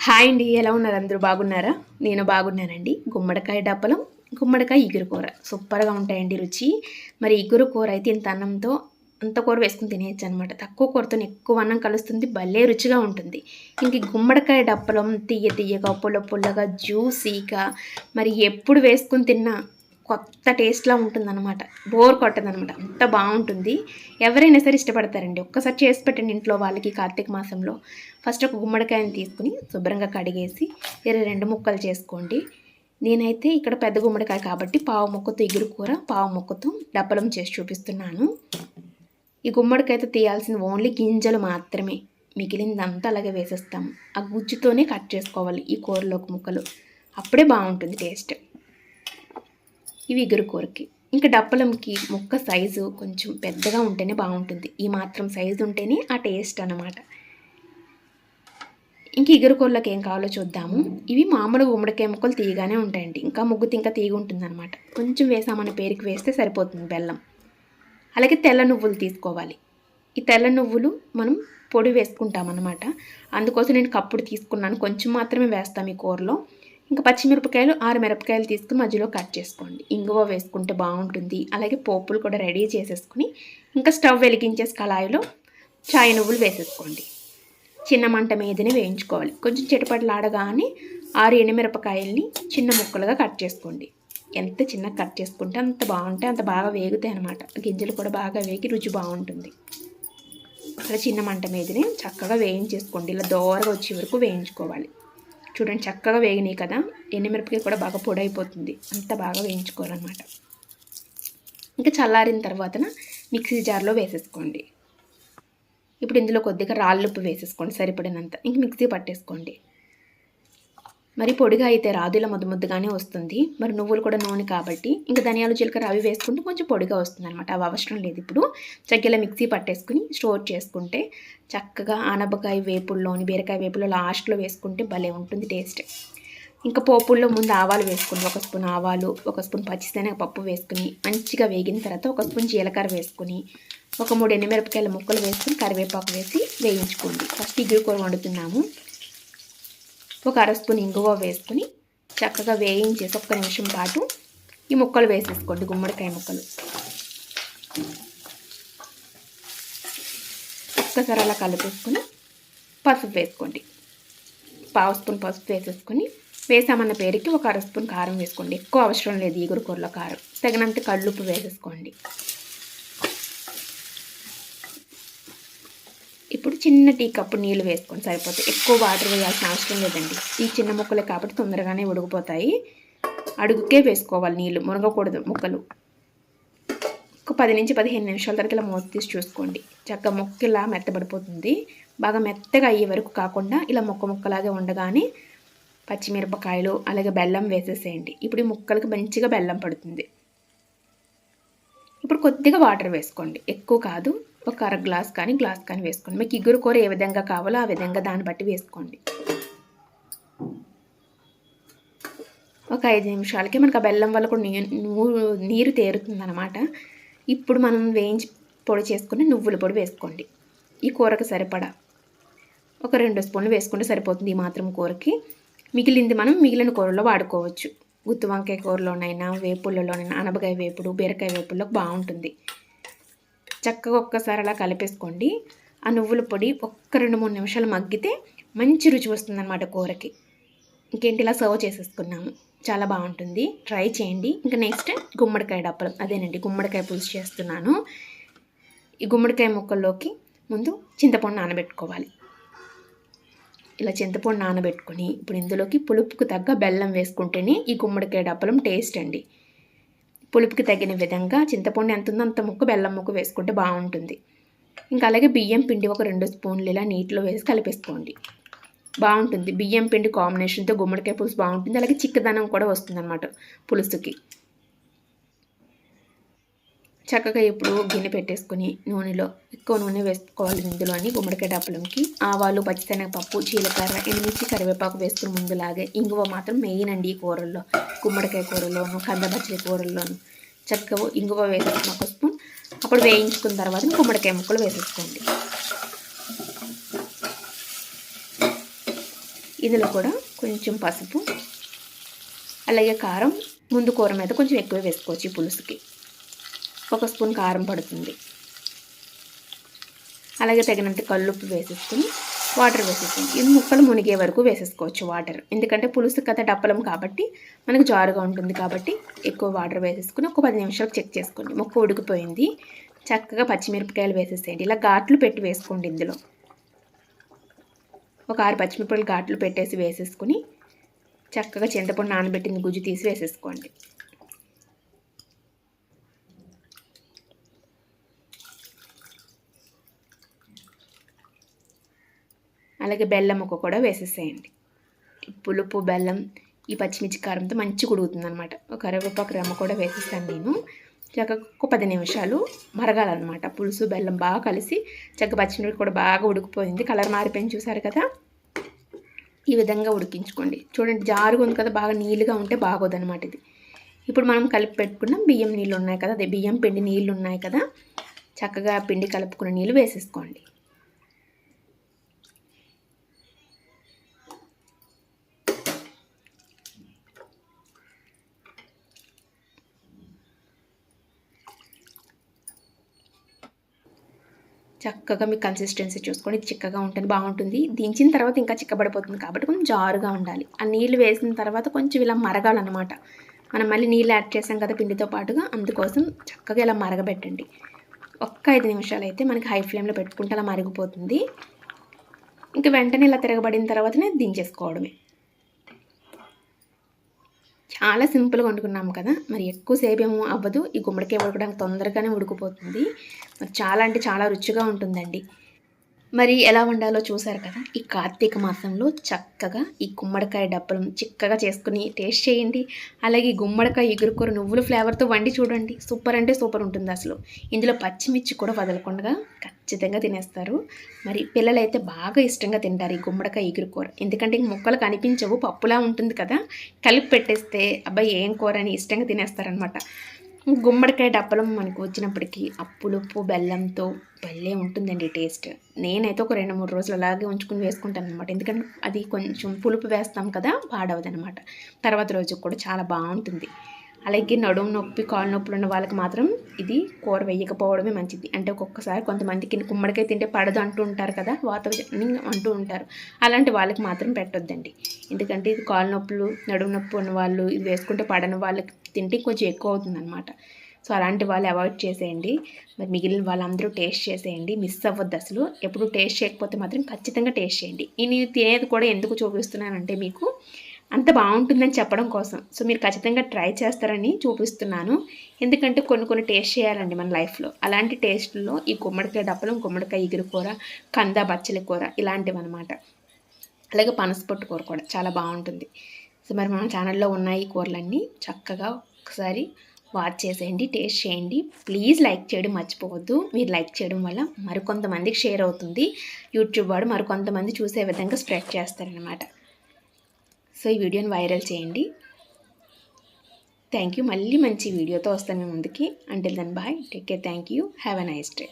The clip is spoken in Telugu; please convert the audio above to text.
హాయ్ అండి ఎలా ఉన్నారు? అందరూ బాగున్నారా? నేను బాగున్నానండి. గుమ్మడికాయ డబ్బలం గుమ్మడికాయ ఇగురు కూర. సూపర్గా ఉంటాయండి రుచి. మరి ఇగురు కూర అయితే ఇంత అన్నంతో అంత కూర వేసుకుని తినేయచ్చు అనమాట తక్కువ కూరతో ఎక్కువ అన్నం కలుస్తుంది భలే రుచిగా ఉంటుంది. ఇంక గుమ్మడికాయ డప్పలం తీయ తీయగా పుల్ల పుల్లగా జ్యూసీగా మరి ఎప్పుడు వేసుకుని తిన్నా కొత్త టేస్ట్లా ఉంటుందన్నమాట. బోర్ కొట్టదనమాట అంత బాగుంటుంది ఎవరైనా సరే ఇష్టపడతారండి. ఒక్కసారి చేసి పెట్టండి ఇంట్లో వాళ్ళకి కార్తీక మాసంలో. ఫస్ట్ ఒక గుమ్మడికాయని తీసుకుని శుభ్రంగా కడిగేసి ఇరవై రెండు ముక్కలు చేసుకోండి. నేనైతే ఇక్కడ పెద్ద గుమ్మడికాయ కాబట్టి పావు ముక్కతో ఎగురు కూర పావు ముక్కతో డబ్బలం చేసి చూపిస్తున్నాను. ఈ గుమ్మడికాయతో తీయాల్సిన ఓన్లీ గింజలు మాత్రమే. మిగిలిందంతా అలాగే వేసేస్తాము ఆ గుజ్జుతోనే కట్ చేసుకోవాలి ఈ కూరలోకి ముక్కలు. అప్పుడే బాగుంటుంది టేస్ట్. ఇవి ఇగురు కూరకి ఇంకా డప్పలంకి ముక్క సైజు కొంచెం పెద్దగా ఉంటేనే బాగుంటుంది. ఈ మాత్రం సైజు ఉంటేనే ఆ టేస్ట్ అన్నమాట. ఇంకా ఇగురు కూరలోకి ఏం కావాలో చూద్దాము. ఇవి మామూలు గుమ్మడికాయ ముక్కలు తీయగానే ఉంటాయండి. ఇంకా ముగ్గు ఇంకా తీగ ఉంటుందన్నమాట. కొంచెం వేసామన్న పేరుకి వేస్తే సరిపోతుంది బెల్లం. అలాగే తెల్ల నువ్వులు తీసుకోవాలి. ఈ తెల్ల నువ్వులు మనం పొడి వేసుకుంటామన్నమాట. అందుకోసం నేను కప్పుడు తీసుకున్నాను. కొంచెం మాత్రమే వేస్తాం ఈ కూరలో. ఇంకా పచ్చిమిరపకాయలు ఆరు మిరపకాయలు తీసుకుని మధ్యలో కట్ చేసుకోండి. ఇంగువ వేసుకుంటే బాగుంటుంది. అలాగే పోపులు కూడా రెడీ చేసేసుకుని ఇంకా స్టవ్ వెలిగించేసి కళాయిలో చాయ్ నువ్వులు వేసేసుకోండి. చిన్న మంట మీదనే వేయించుకోవాలి. కొంచెం చిటపటలాడగానే ఆరు ఎండుమిరపకాయల్ని చిన్న ముక్కలుగా కట్ చేసుకోండి. ఎంత చిన్నగా కట్ చేసుకుంటే అంత బాగుంటే అంత బాగా వేగుతాయి అనమాట గింజలు కూడా బాగా వేగి రుచి బాగుంటుంది. అలా చిన్న మంట మీదనే చక్కగా వేయించేసుకోండి. ఇలా దోరగా వచ్చే వరకు వేయించుకోవాలి. చూడండి చక్కగా వేగినాయి కదా. ఎండుమిరపకాయ కూడా బాగా పొడి అయిపోతుంది అంత బాగా వేయించుకోవాలన్నమాట. ఇంకా చల్లారిన తర్వాతన మిక్సీ జార్లో వేసేసుకోండి. ఇప్పుడు ఇందులో కొద్దిగా రాళ్ళుప్పు వేసేసుకోండి సరిపడినంత. ఇంక మిక్సీ పట్టేసుకోండి. మరి పొడిగా అయితే రాదు ఇలా ముద్ద ముద్దగానే వస్తుంది. మరి నువ్వులు కూడా నూనె కాబట్టి ఇంకా ధనియాలు జీలకర్ర అవి వేసుకుంటే కొంచెం పొడిగా వస్తుంది అనమాట అవి అవసరం లేదు ఇప్పుడు. చక్కెల మిక్సీ పట్టేసుకుని స్టోర్ చేసుకుంటే చక్కగా ఆనపకాయ వేపుల్లోని బీరకాయ వేపుల్లో లాస్ట్లో వేసుకుంటే భలే ఉంటుంది టేస్ట్. ఇంకా పోపుల్లో ముందు ఆవాలు వేసుకుని ఒక స్పూన్ ఆవాలు ఒక స్పూన్ పచ్చిశనగ పప్పు వేసుకుని మంచిగా వేగిన తర్వాత ఒక స్పూన్ జీలకర్ర వేసుకుని ఒక మూడు ఎండుమిరపకాయల ముక్కలు వేసుకుని కరివేపాకు వేసి వేయించుకోండి. ఫస్ట్ ఇగురు కూర వండుతున్నాము. ఒక అర స్పూన్ ఇంగువ వేసుకుని చక్కగా వేయించేసి ఒక్క నిమిషం పాటు ఈ ముక్కలు వేసేసుకోండి గుమ్మడికాయ ముక్కలు. ఒక్కసారి అలా కలిపేసుకుని పసుపు వేసుకోండి. పావు స్పూన్ పసుపు వేసేసుకొని వేసామన్న పేరుకి ఒక అర స్పూన్ కారం వేసుకోండి. ఎక్కువ అవసరం లేదు ఈగురు కూరలో కారం. తగినంత కళ్ళుప్పు వేసేసుకోండి ఇప్పుడు చిన్న టీ కప్పు నీళ్ళు వేసుకొని సరిపోతాయి ఎక్కువ వాటర్ వేయాల్సిన అవసరం లేదండి. ఈ చిన్న ముక్కలే కాబట్టి తొందరగానే ఉడికిపోతాయి. అడుగుకే వేసుకోవాలి నీళ్ళు మునగకూడదు ముక్కలు. ఒక పది నుంచి పదిహేను నిమిషాల తర్వాత ఇలా మూత తీసి చూసుకోండి. చక్కగా ముక్కలా మెత్తబడిపోతుంది. బాగా మెత్తగా అయ్యే వరకు కాకుండా ఇలా మొక్క ముక్కలాగే ఉండగానే పచ్చిమిరపకాయలు అలాగే బెల్లం వేసేసేయండి. ఇప్పుడు ఈ ముక్కలకి మంచిగా బెల్లం పడుతుంది. ఇప్పుడు కొద్దిగా వాటర్ వేసుకోండి. ఎక్కువ కాదు. ఒక అర గ్లాస్ కానీ గ్లాస్ కానీ వేసుకోండి. మీకు ఇగురు కూర ఏ విధంగా కావాలో ఆ విధంగా దాన్ని బట్టి వేసుకోండి. ఒక ఐదు నిమిషాలకి మనకు ఆ బెల్లం వల్ల కూడా నీరు నీరు తేరుతుంది అనమాట ఇప్పుడు మనం వేయించి పొడి చేసుకుని నువ్వుల పొడి వేసుకోండి. ఈ కూరకు సరిపడా. ఒక రెండు స్పూన్లు వేసుకుంటే సరిపోతుంది ఈ మాత్రం కూరకి. మిగిలింది మనం మిగిలిన కూరలో వాడుకోవచ్చు. గుత్తి వంకాయ కూరలోనైనా వేపుల్లోనైనా అనబకాయ వేపుడు బీరకాయ వేపుల్లో బాగుంటుంది. చక్కగా ఒక్కసారి అలా కలిపేసుకోండి. ఆ నువ్వుల పొడి ఒక్క రెండు మూడు నిమిషాలు మగ్గితే మంచి రుచి వస్తుందన్నమాట కూరకి. ఇంకేంటి ఇలా సర్వ్ చేసేసుకున్నాము. చాలా బాగుంటుంది. ట్రై చేయండి. ఇంకా నెక్స్ట్ గుమ్మడికాయ డప్పలు. అదేనండి గుమ్మడికాయ పులుసు చేస్తున్నాను. ఈ గుమ్మడికాయ ముక్కల్లోకి ముందు చింతపండు నానబెట్టుకోవాలి. ఇలా చింతపండు నానబెట్టుకొని ఇప్పుడు ఇందులోకి పులుపుకు తగ్గ బెల్లం వేసుకుంటేనే ఈ గుమ్మడికాయ డప్పలం టేస్ట్ అండి. పులుపుకి తగిన విధంగా చింతపండు ఎంత ఉందో అంత ముక్క బెల్లం ముక్క వేసుకుంటే బాగుంటుంది. ఇంకా అలాగే బియ్యం పిండి ఒక రెండు స్పూన్లు ఇలా నీటిలో వేసి కలిపేసుకోండి. బాగుంటుంది. బియ్యం పిండి కాంబినేషన్తో గుమ్మడికాయ పులుసు బాగుంటుంది. అలాగే చిక్కదనం కూడా వస్తుంది అన్నమాట పులుసుకి. చక్కగా ఇప్పుడు గిన్నె పెట్టేసుకుని నూనెలో ఎక్కువ నూనె వేసుకోవాలి ఇందులోని గుమ్మడికాయ డప్పలంకి ఆవాలు పచ్చిశనగపప్పు జీలకర్ర ఎండుమిర్చి కరివేపాకు వేసుకుని ముందులాగే ఇంగువ మాత్రం మెయిన్ అండి ఈ కూరల్లో. గుమ్మడికాయ కూరలోను కందబచ్చలి కూరల్లోను చక్కగా ఇంగువ వేసేసుకుని ఒక స్పూన్. అప్పుడు వేయించుకున్న తర్వాత గుమ్మడికాయ ముక్కలు వేసేసుకోండి. ఇందులో కూడా కొంచెం పసుపు అలాగే కారం ముందు కూర మీద కొంచెం ఎక్కువ వేసుకోవచ్చు ఈ పులుసుకి. ఒక స్పూన్ కారం పడుతుంది. అలాగే తగినంత కల్లుప్పు వేసేసుకుని వాటర్ వేసేసుకుని. ఇది ముక్కలు మునిగే వరకు వేసేసుకోవచ్చు వాటర్. ఎందుకంటే పులుసు కథ డప్పలం కాబట్టి మనకు జారుగా ఉంటుంది కాబట్టి ఎక్కువ వాటర్ వేసేసుకుని ఒక పది నిమిషాలు చెక్ చేసుకోండి. ముక్క ఉడికిపోయింది. చక్కగా పచ్చిమిరపకాయలు వేసేసేయండి. ఇలా ఘాట్లు పెట్టి వేసుకోండి ఇందులో. ఒక ఆరు పచ్చిమిరపకాయలు ఘాట్లు పెట్టేసి వేసేసుకుని చక్కగా చింతపండు నానబెట్టింది గుజ్జు తీసి వేసేసుకోండి. అలాగే బెల్లం ముక్క కూడా వేసేసేయండి. పులుపు బెల్లం ఈ పచ్చిమిర్చి కారంతో మంచిగా ఉడుకుతుంది అనమాట ఒక కరివేపాకు రెమ్మ కూడా వేసేస్తాను నేను. చక్కగా ఒక పది నిమిషాలు మరగాలన్నమాట. పులుసు బెల్లం బాగా కలిసి చక్క పచ్చిమిరపకాయ కూడా బాగా ఉడికిపోయింది. కలర్ మారిపోయింది చూసారు కదా? ఈ విధంగా ఉడికించుకోండి. చూడండి జారుగా ఉంది కదా బాగా నీళ్ళుగా ఉంటే బాగోదన్నమాట ఇది. ఇప్పుడు మనం కలిపి పెట్టుకున్నాం బియ్యం నీళ్ళు ఉన్నాయి కదా అదే బియ్యం పిండి నీళ్ళు ఉన్నాయి కదా చక్కగా పిండి కలుపుకున్న నీళ్ళు వేసేసుకోండి. చక్కగా మీ కన్సిస్టెన్సీ చూసుకొని చిక్కగా ఉంటుంది బాగుంటుంది. దించిన తర్వాత ఇంకా చిక్కబడిపోతుంది కాబట్టి కొంచెం జారుగా ఉండాలి. ఆ నీళ్ళు వేసిన తర్వాత కొంచెం ఇలా మరగాలన్నమాట. మనం మళ్ళీ నీళ్ళు యాడ్ చేసాం కదా పిండితో పాటుగా అందుకోసం చక్కగా ఇలా మరగబెట్టండి. ఒక్క ఐదు నిమిషాలు అయితే మనకి హై ఫ్లేమ్లో పెట్టుకుంటే అలా మరిగిపోతుంది. ఇంకా వెంటనే ఇలా తిరగబడిన తర్వాతనే దించేసుకోవడమే. చాలా సింపుల్గా వండుకున్నాం కదా. మరి ఎక్కువసేపు ఏమో అవ్వదు. ఈ గుమ్మడికాయ ఉడకడానికి తొందరగానే ఉడికిపోతుంది. మరి చాలా అంటే చాలా రుచిగా ఉంటుందండి. మరి ఎలా వండాలో చూసారు కదా ఈ కార్తీక మాసంలో చక్కగా ఈ గుమ్మడికాయ డబ్బలను చిక్కగా చేసుకుని టేస్ట్ చేయండి. అలాగే గుమ్మడికాయ ఎగురుకూర నువ్వుల ఫ్లేవర్తో వండి చూడండి. సూపర్ అంటే సూపర్ ఉంటుంది అసలు. ఇందులో పచ్చిమిర్చి కూడా వదలకుండా ఖచ్చితంగా తినేస్తారు. మరి పిల్లలైతే బాగా ఇష్టంగా తింటారు ఈ గుమ్మడికాయ ఎగురుకూర. ఎందుకంటే ఇంక ముక్కలు కనిపించవు పప్పులా ఉంటుంది కదా. కలిపి పెట్టేస్తే అబ్బాయి ఏం కూర అని ఇష్టంగా తినేస్తారనమాట గుమ్మడికాయ డప్పలం మనకు వచ్చినప్పటికీ అప్పులుప్పు బెల్లంతో భలే ఉంటుందండి టేస్ట్. నేనైతే ఒక రెండు మూడు రోజులు అలాగే ఉంచుకుని వేసుకుంటాను అనమాట ఎందుకంటే అది కొంచెం పులుపు వేస్తాం కదా పాడవదనమాట తర్వాత రోజు కూడా చాలా బాగుంటుంది. అలాగే నడుము నొప్పి కాలు నొప్పులు ఉన్న వాళ్ళకి మాత్రం ఇది కూర వేయకపోవడమే మంచిది. అంటే ఒక్కొక్కసారి కొంతమందికి గుమ్మడికాయ తింటే పడదు అంటూ ఉంటారు కదా వాతావరణం అంటూ ఉంటారు. అలాంటి వాళ్ళకి మాత్రం పెట్టొద్దండి. ఎందుకంటే ఇది కాలు నొప్పులు నడుము నొప్పి ఉన్న వాళ్ళు ఇది వేసుకుంటే పడని వాళ్ళకి తింటే కొంచెం ఎక్కువ అవుతుందన్నమాట. సో అలాంటి వాళ్ళు అవాయిడ్ చేసేయండి. మరి మిగిలిన వాళ్ళందరూ టేస్ట్ చేసేయండి. మిస్ అవ్వద్దు అసలు. ఎప్పుడు టేస్ట్ చేయకపోతే మాత్రం ఖచ్చితంగా టేస్ట్ చేయండి. నేను తినేది కూడా ఎందుకు చూపిస్తున్నానంటే మీకు అంత బాగుంటుందని చెప్పడం కోసం. సో మీరు ఖచ్చితంగా ట్రై చేస్తారని చూపిస్తున్నాను. ఎందుకంటే కొన్ని కొన్ని టేస్ట్ చేయాలండి మన లైఫ్లో. అలాంటి టేస్ట్లో ఈ గుమ్మడికాయ డప్పలం గుమ్మడికాయ ఎగురు కూర కంద బచ్చలి కూర ఇలాంటివి అనమాట అలాగే పనసపొట్టు కూర కూడా చాలా బాగుంటుంది. సో మరి మన ఛానల్లో ఉన్నాయి కూరలన్నీ చక్కగా ఒకసారి వాచ్ చేసేయండి టేస్ట్ చేయండి. ప్లీజ్ లైక్ చేయడం మర్చిపోవద్దు. మీరు లైక్ చేయడం వల్ల మరికొంతమందికి షేర్ అవుతుంది. యూట్యూబ్ వాడు మరికొంతమంది చూసే విధంగా స్ప్రెడ్ చేస్తారనమాట సో ఈ వీడియోని వైరల్ చేయండి. థ్యాంక్ యూ మళ్ళీ మంచి వీడియోతో వస్తాను మీ ముందుకి. Until then bye take care thank you have a nice day